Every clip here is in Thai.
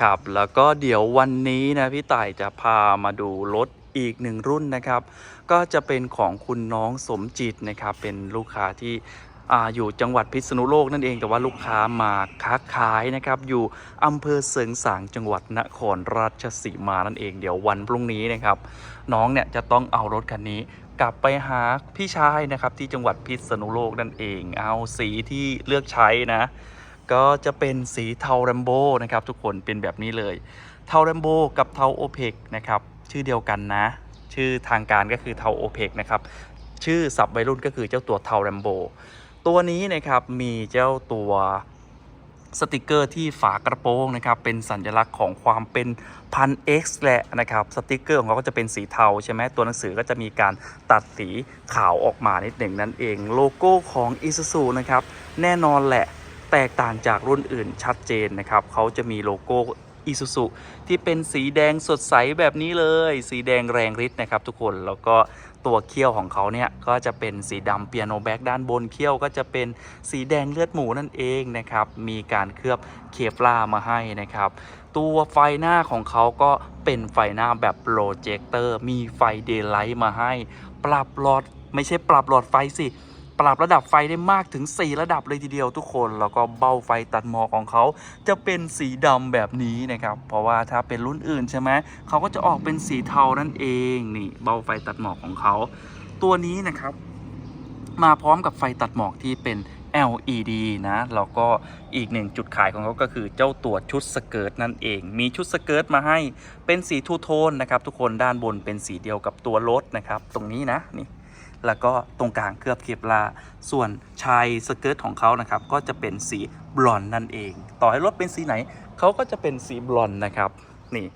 ครับ แล้วก็เดี๋ยววันนี้นะพี่ต่ายจะพามาดูรถอีกหนึ่งรุ่นนะครับ ก็จะเป็นของคุณน้องสมจิตนะครับ เป็นลูกค้าที่อาอยู่จังหวัดพิษณุโลกนั่นเองแต่ว่าลูกค้ามาค้าขายนะครับ อยู่อำเภอเสริงสางจังหวัดนครราชสีมานั่นเองเดี๋ยววันพรุ่งนี้นะครับ น้องเนี่ยจะต้องเอารถคันนี้กลับไปหาพี่ชายนะครับที่จังหวัดพิษณุโลกนั่นเอง เอาสีที่เลือกใช้นะ ก็จะเป็นสีเทาแรมโบ้นะครับทุกคนเป็นแบบนี้เลย เทาแรมโบ้กับเทาโอเพกนะครับชื่อเดียวกันนะ ชื่อทางการก็คือเทาโอเพกนะครับชื่อสับวัยรุ่นก็คือเจ้าตัวเทาแรมโบ้ตัวนี้นะครับมีเจ้าตัวสติกเกอร์ที่ฝากระโปรงนะครับเป็นสัญลักษณ์ของความเป็นพัน X แหละนะครับสติกเกอร์ของเขาก็จะเป็นสีเทาใช่ไหมตัวหนังสือก็จะมีการตัดสีขาวออกมานิดหนึ่งนั่นเอง โลโก้ของ Isuzu นะครับแน่นอนแหละ แตกต่างจากรุ่นอื่นชัดเจนนะครับเขาจะมีโลโก้ Isuzu ที่เป็นสีแดงสดใสแบบนี้เลย สีแดงแรงฤทธิ์นะครับทุกคนแล้วก็ตัวเขี้ยวของเขาเนี่ยก็จะเป็นสีดำเปียโนแบ็กด้านบนเขี้ยวก็จะเป็นสีแดงเลือดหมูนั่นเองนะครับ มีการเคลือบเคฟลามาให้นะครับ ตัวไฟหน้าของเขาก็เป็นไฟหน้าแบบโปรเจคเตอร์มีไฟเดย์ไลท์มาให้ ปรับหลอดไม่ใช่ปรับหลอดไฟสิ ปรับระดับไฟได้มากถึง 4 ระดับเลยทีเดียวทุกคน แล้วก็เบ้าไฟตัดหมอกของเขาจะเป็นสีดำแบบนี้นะครับ เพราะว่าถ้าเป็นรุ่นอื่นใช่ไหมเขาก็จะออกเป็นสีเทานั่นเองนี่เบ้าไฟตัดหมอกของเขา ตัวนี้นะครับ มาพร้อมกับไฟตัดหมอกที่เป็น LED นะ แล้วก็อีกหนึ่งจุดขายของเขาก็คือเจ้าตัวชุดสเกิร์ตนั่นเอง มีชุดสเกิร์ตมาให้เป็นสีทูโทนนะครับ ทุกคนด้านบนเป็นสีเดียวกับตัวรถนะครับ ตรงนี้นะนี่ แล้วก็ตรงกลางเคลือบเคปลา ส่วนชายสเกิร์ตของเขานะครับ ก็จะเป็นสีบลอนด์นั่นเอง ต่อให้รถเป็นสีไหนเขาก็จะเป็นสีบลอนด์นะครับ นี่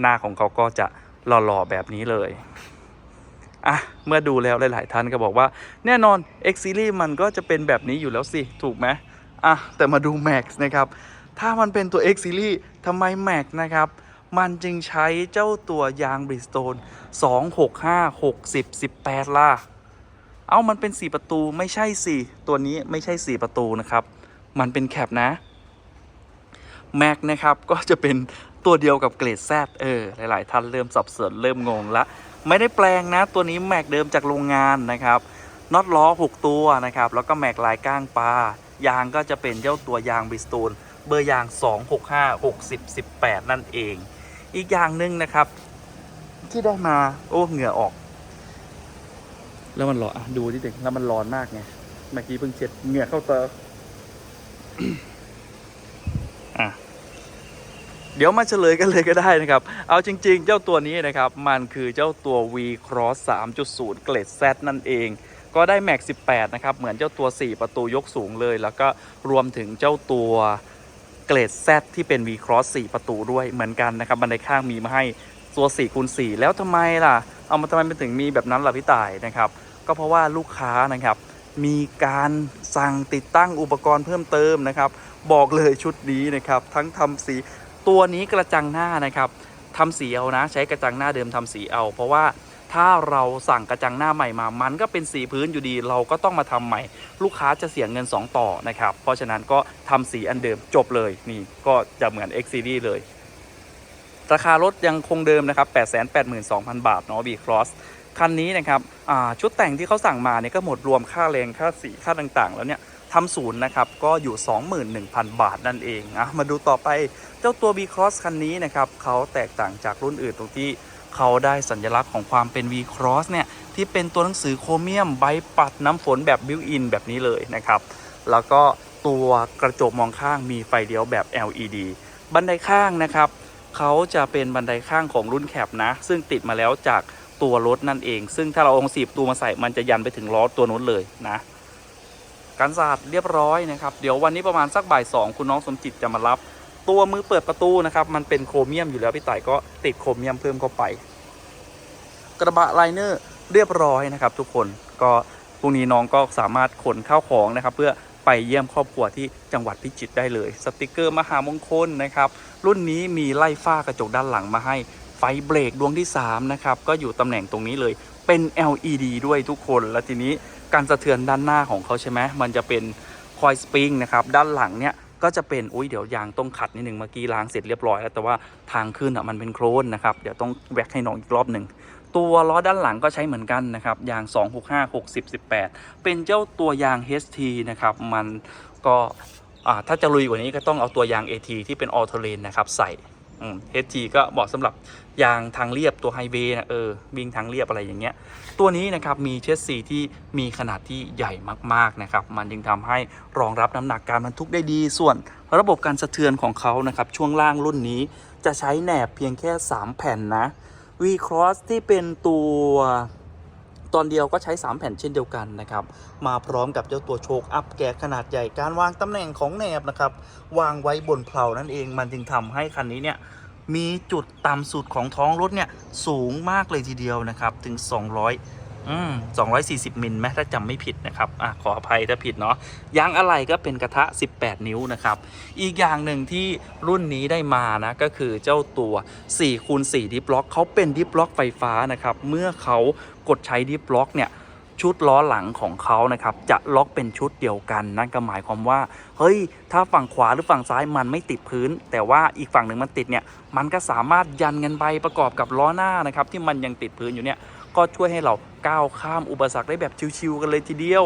หน้าของเขาก็จะหล่อๆแบบนี้เลยอะเมื่อดูแล้วหลาย ๆ ท่านก็บอกว่า แน่นอน X Series มันก็จะเป็นแบบนี้อยู่แล้วสิ ถูกไหมอะแต่มาดู Max นะครับ ถ้ามันเป็นตัว X Series ทำไม Max นะครับ มันจึงใช้เจ้าตัวยาง Bridgestone 265 60 18 ล่ะ เอามันเป็น 4 ประตูไม่ใช่สิตัวนี้ไม่ใช่ 4 ประตูนะครับ มันเป็นแคปนะแม็กนะครับก็จะเป็นตัวเดียวกับเกรดแซเออหลาย ๆ ท่านเริ่มสับสนเริ่มงงละไม่ได้แปลงนะตัวนี้แม็กเดิมจากโรงงานนะครับน็อตล้อ 6 ตัวนะครับ แล้วก็แม็กลายก้างปลายางก็จะเป็นเจ้าตัวยางบิสตูนเบอร์ยาง 265 60 18 นั่นเอง อีกอย่างหนึ่งนะครับ ที่ได้มาโอ้เหงื่อออก แล้วมันร้อนอะดูที่เด็กแล้วมันร้อนมากไงเมื่อกี้เพิ่งเช็ดเหงื่อเข้าเตาอะเดี๋ยวมาเฉลยกันเลยก็ได้นะครับ เอาจริงๆ เจ้าตัวนี้นะครับ มันคือเจ้าตัว V Cross 3.0 เกรด Z นั่นเอง ก็ได้ Max 18 นะครับ เหมือนเจ้าตัว 4 ประตูยกสูงเลย แล้วก็รวมถึงเจ้าตัวเกรด Z ที่เป็น V Cross 4 ประตูด้วยเหมือนกันนะครับ บันไดข้างมีมาให้ ตัว4คูณ4แล้วทำไมล่ะ เอามาทำไมมันถึงมีแบบนั้นล่ะพี่ต่ายนะครับ ก็เพราะว่าลูกค้านะครับ มีการสั่งติดตั้งอุปกรณ์เพิ่มเติมนะครับ บอกเลยชุดนี้นะครับ ทั้งทำสีตัวนี้กระจังหน้านะครับทำสีเอานะ ใช้กระจังหน้าเดิมทำสีเอา เพราะว่าถ้าเราสั่งกระจังหน้าใหม่มา มันก็เป็นสีพื้นอยู่ดี เราก็ต้องมาทำใหม่ ลูกค้าจะเสียเงิน 2 ต่อนะครับ เพราะฉะนั้นก็ทำสีอันเดิมจบเลย นี่ก็จะเหมือน X Series เลย ราคารถยังคงเดิมนะครับ 882,000 บาทเนาะ B Cross คันนี้นะครับชุดแต่งที่เขาสั่งมาเนี่ยก็หมดรวมค่าแรงค่าสีค่าต่าง ๆ แล้วเนี่ยทำศูนย์นะครับ ก็อยู่ 21,000 บาทนั่นเองอะมาดูต่อไปเจ้าตัว B Cross คันนี้นะครับเขาแตกต่างจากรุ่นอื่นตรงที่เขาได้สัญลักษณ์ของความเป็น V Cross เนี่ย ที่เป็นตัวหนังสือโครเมียมใบปัดน้ำฝนแบบบิวอินแบบนี้เลยนะครับ แล้วก็ตัวกระจกมองข้างมีไฟเลี้ยวแบบ LED บันไดข้างนะครับ เขาจะเป็นบันไดข้างของรุ่นแคปนะ ซึ่งติดมาแล้วจากตัวรถนั่นเอง ซึ่งถ้าเราเอาสีบตัวมาใส่มันจะยันไปถึงล้อตัวนู้นเลยนะการสะอาดเรียบร้อยนะครับเดี๋ยววันนี้ประมาณสักบ่ายสองคุณน้องสมจิตจะมารับ ตัวมือเปิดประตูนะครับมันเป็นโครเมียมอยู่แล้วพี่ต่ายก็ติดโครเมียมเพิ่มเข้าไป กระบะไลเนอร์เรียบร้อยนะครับ ทุกคนก็พรุ่งนี้น้องก็สามารถขนข้าวของนะครับ เพื่อ ไปเยี่ยมครอบครัวที่จังหวัดพิจิตรได้เลย สติกเกอร์มหามงคลนะครับ รุ่นนี้มีไล่ฝ้ากระจกด้านหลังมาให้ ไฟเบรกดวงที่ 3 นะครับ ก็อยู่ตำแหน่งตรงนี้เลย เป็น LED ด้วยทุกคน และทีนี้การสะเทือนด้านหน้าของเขาใช่ไหมมันจะเป็นคอยสปริงนะครับ ด้านหลังเนี่ย ก็จะเป็นอุ้ยเดี๋ยวยางต้องขัดนิดหนึ่งเมื่อกี้ล้างเสร็จเรียบร้อยแล้วแต่ว่าทางขึ้นอะมันเป็นโครนนะครับเดี๋ยวต้องแวกให้น้องอีกรอบหนึ่งตัวล้อด้านหลังก็ใช้เหมือนกันนะครับยาง 265 60 18 เป็นเจ้าตัวยาง HT นะครับมันก็อ่าถ้าจะลุยกว่านี้ก็ต้องเอาตัวยาง AT ที่เป็นออโตเลนนะครับใส่ อืม HT ก็เหมาะสำหรับยางทางเรียบตัวไฮเวย์นะเออวิ่งทางเรียบอะไรอย่างเงี้ย ตัวนี้นะครับมีเชสซีที่มีขนาดที่ใหญ่มากๆนะครับ มันจึงทำให้รองรับน้ำหนักการบรรทุกได้ดี ส่วนระบบการสะเทือนของเขานะครับ ช่วงล่างรุ่นนี้จะใช้แหนบเพียงแค่ 3 แผ่นนะวีครอสที่เป็นตัว ตอนเดียวก็ใช้ 3 แผ่นเช่นเดียวกันนะครับมาพร้อมกับเจ้าตัวโชคอัพแกะขนาดใหญ่การวางตำแหน่งของแหนบนะครับวางไว้บนเพลานั่นเองมันจึงทำให้คันนี้เนี่ยมีจุดต่ำสุดของท้องรถเนี่ยสูงมากเลยทีเดียวนะครับถึง 200อืม240 มิลไหมถ้าจำไม่ผิดนะครับอะขออภัยถ้าผิดเนาะยางอะไรก็เป็นกระทะ 18 นิ้วนะครับ อีกอย่างหนึ่งที่รุ่นนี้ได้มานะก็คือเจ้าตัว4คูณ4ดิฟล็อกเขาเป็นดิฟล็อกไฟฟ้านะครับ เมื่อเขา กดใช้ดิฟล็อกเนี่ยชุดล้อหลังของเขานะครับจะล็อกเป็นชุดเดียวกัน นั่นก็หมายความว่า เฮ้ย ถ้าฝั่งขวาหรือฝั่งซ้ายมันไม่ติดพื้น แต่ว่าอีกฝั่งหนึ่งมันติดเนี่ยมันก็สามารถยันกันไปประกอบกับล้อหน้านะครับที่มันยังติดพื้นอยู่เนี่ยก็ช่วยให้เราก้าวข้ามอุปสรรคได้แบบชิวๆกันเลยทีเดียว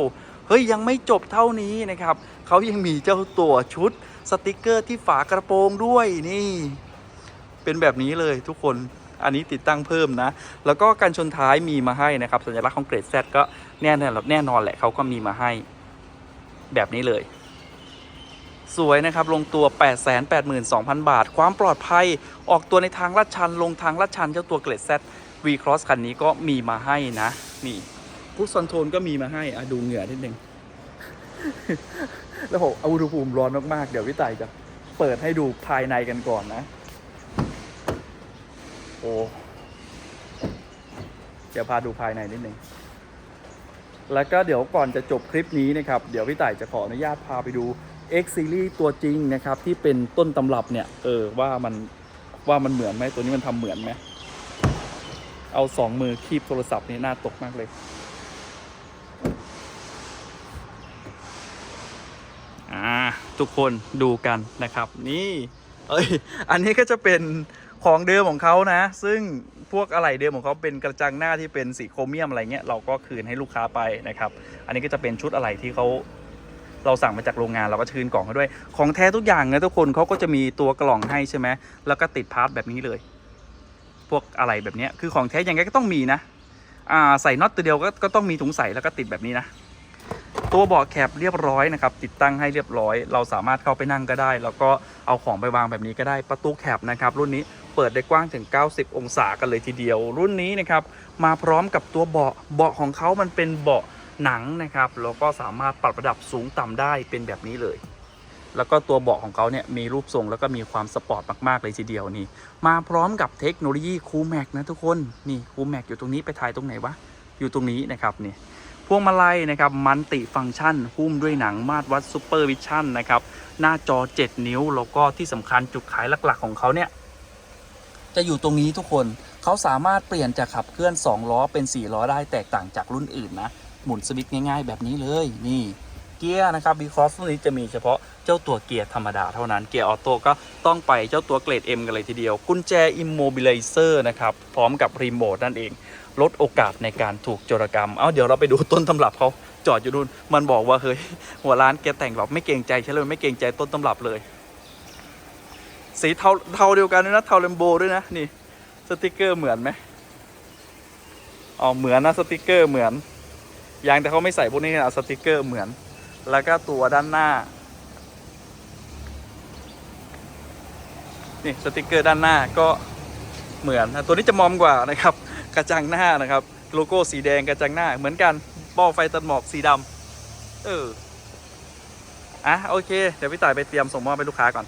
เฮ้ยยังไม่จบเท่านี้นะครับเขายังมีเจ้าตัวชุดสติกเกอร์ที่ฝากระโปรงด้วยนี่ เป็นแบบนี้เลยทุกคน อันนี้ติดตั้งเพิ่มนะ แล้วก็การชนท้ายมีมาให้นะครับ สัญลักษณ์ของเกรด Z ก็แน่นอนแน่นอนแหละเขาก็มีมาให้แบบนี้เลย สวยนะครับ ลงตัว 882,000 บาท ความปลอดภัยออกตัวในทางลาดชัน ลงทางลาดชันเจ้าตัวเกรด Z V Cross คันนี้ก็มีมาให้นะนี่พุชคอนโทรลก็มีมาให้อะดูเหงื่อนิดนึงแล้วผมเอาอุณหภูมิร้อนมากๆ เดี๋ยวพี่ต่ายจะเปิดให้ดูภายในกันก่อนนะ โอ้เดี๋ยวพาดูภายในนิดนึงแล้วก็เดี๋ยวก่อนจะจบคลิปนี้นะครับ เดี๋ยวพี่ต่ายจะขออนุญาตพาไปดู X Series ตัวจริงนะครับ ที่เป็นต้นตำรับเนี่ยเออว่ามันว่ามันเหมือนไหมตัวนี้มันทำเหมือนไหมเอาสองมือคีบโทรศัพท์นี่น่าตกมากเลย อ่า ทุกคนดูกันนะครับ นี่ เอ้ย อันนี้ก็จะเป็น ของเดิมของเขานะ ซึ่งพวกอะไหล่เดิมของเขาเป็นกระจังหน้าที่เป็นสีโครเมียมอะไรเงี้ยเราก็คืนให้ลูกค้าไปนะครับ อันนี้ก็จะเป็นชุดอะไหล่ที่เขาเราสั่งมาจากโรงงานเราก็คืนกล่องให้ด้วย ของแท้ทุกอย่างนะทุกคนเขาก็จะมีตัวกล่องให้ใช่ไหมแล้วก็ติดพาร์ทแบบนี้เลย พวกอะไรแบบนี้คือของแท้ยังไงก็ต้องมีนะอ่าใส่น็อตตัวเดียวก็ก็ต้องมีถุงใส่แล้วก็ติดแบบนี้นะ ตัวเบาะแคปเรียบร้อยนะครับ ติดตั้งให้เรียบร้อย เราสามารถเข้าไปนั่งก็ได้ แล้วก็เอาของไปวางแบบนี้ก็ได้ประตูแคปนะครับ รุ่นนี้ เปิดได้กว้างถึง 90 องศากันเลยทีเดียว รุ่นนี้นะครับมาพร้อมกับตัวเบาะเบาะของเขามันเป็นเบาะหนังนะครับแล้วก็สามารถปรับระดับสูงต่ำได้เป็นแบบนี้เลย แล้วก็ตัวเบาะของเขาเนี่ยมีรูปทรงแล้วก็มีความสปอร์ตมากๆเลยทีเดียวนี่ มาพร้อมกับเทคโนโลยีคูแม็กนะทุกคนนี่คูแม็กอยู่ตรงนี้ไปถ่ายตรงไหนวะอยู่ตรงนี้นะครับนี่พวงมาลัยนะครับมันติฟังก์ชันหุ้มด้วยหนังมาตรวัดซูเปอร์วิชั่นนะครับหน้าจอ 7 นิ้วแล้วก็ที่สำคัญจุดขายหลักๆของเขาเนี่ย จะอยู่ตรงนี้ทุกคนเขาสามารถเปลี่ยนจากขับเคลื่อน 2 ล้อเป็น 4 ล้อได้แตกต่างจากรุ่นอื่นนะ หมุนสวิตช์ง่ายๆ แบบนี้เลยนี่เกียร์นะครับ b ีคอสรุ่นนี้จะมีเฉพาะเจ้าตัวเกียร์ธรรมดาเท่านั้นเกียร์ออโต้ก็ต้องไปเจ้าตัวเกรด M กันเลยทีเดียว กุญแจ Immobilizer นะครับ พร้อมกับรีโมทนั่นเอง ลดโอกาสในการถูกโจรกรรม เอาเดี๋ยวเราไปดูต้นตำรับเขาจอดอยู่นู่นมันบอกว่าเฮ้ยหัวร้านแกแต่งแบบไม่เกรงใจใช่เลยไม่เกรงใจต้นตำรับเลย สีเทาเทาเดียวกันด้วยนะเทาเลมโบด้วยนะนี่สติกเกอร์เหมือนไหมอ๋อเหมือนนะสติกเกอร์เหมือนยางแต่เขาไม่ใส่พวกนี้นะสติกเกอร์เหมือน แล้วก็ตัวด้านหน้านี่สติกเกอร์ด้านหน้าก็เหมือนนะตัวนี้จะมอมกว่านะครับ กระจังหน้านะครับโลโก้สีแดงกระจังหน้าเหมือนกันเบ้าไฟตัดหมอกสีดำเอออะโอเค เดี๋ยวพี่ต่ายไปเตรียมส่งมอบไปลูกค้าก่อน